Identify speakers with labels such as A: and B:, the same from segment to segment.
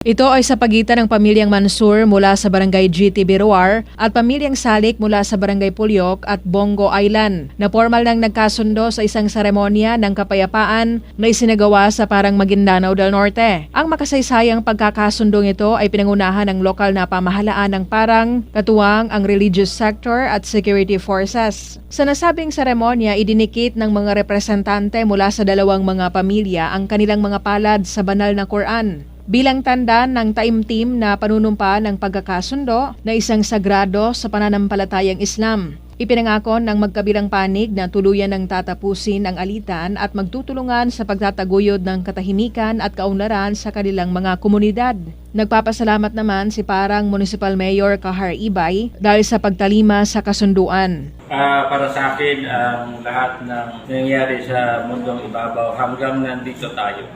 A: Ito ay sa pagitan ng pamilyang Mansur mula sa barangay GT Biruar at pamilyang Salik mula sa barangay Pulyok at Bongo Island na formal nang nagkasundo sa isang seremonya ng kapayapaan na isinagawa sa parang Maguindanao del Norte. Ang makasaysayang pagkakasundong ito ay pinangunahan ng lokal na pamahalaan ng parang katuwang ang religious sector at security forces. Sa nasabing seremonya, idinikit ng mga representante mula sa dalawang mga pamilya ang kanilang mga palad sa banal na Quran bilang tanda ng taimtim na panunumpa ng pagkakasundo na isang sagrado sa pananampalatayang Islam. Ipinangako ng magkabilang panig na tuluyan ng tatapusin ang alitan at magtutulungan sa pagtataguyod ng katahimikan at kaunlaran sa kanilang mga komunidad. Nagpapasalamat naman si parang Municipal Mayor Kahar Ibay dahil sa pagtalima sa kasunduan.
B: Ah, para sa akin, ang lahat ng nangyayari sa mundong ibabaw hanggang nandito tayo.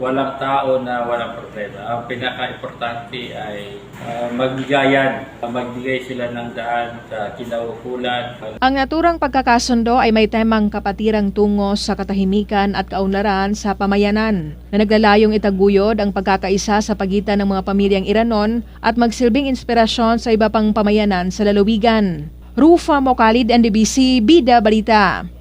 B: Walang tao na walang problema. Ang pinaka-importante ay ah, magbigayan, magbigay sila ng daan sa kinaukulan.
A: Ang naturang pagkakasundo ay may temang kapatirang tungo sa katahimikan at kaunlaran sa pamayanan na naglalayong itaguyod ang pagkakaisa sa pagitan ng mga pamilyang Iranon at magsilbing inspirasyon sa iba pang pamayanan sa lalawigan. Rufa Mokalid, NDBC, Bida Balita.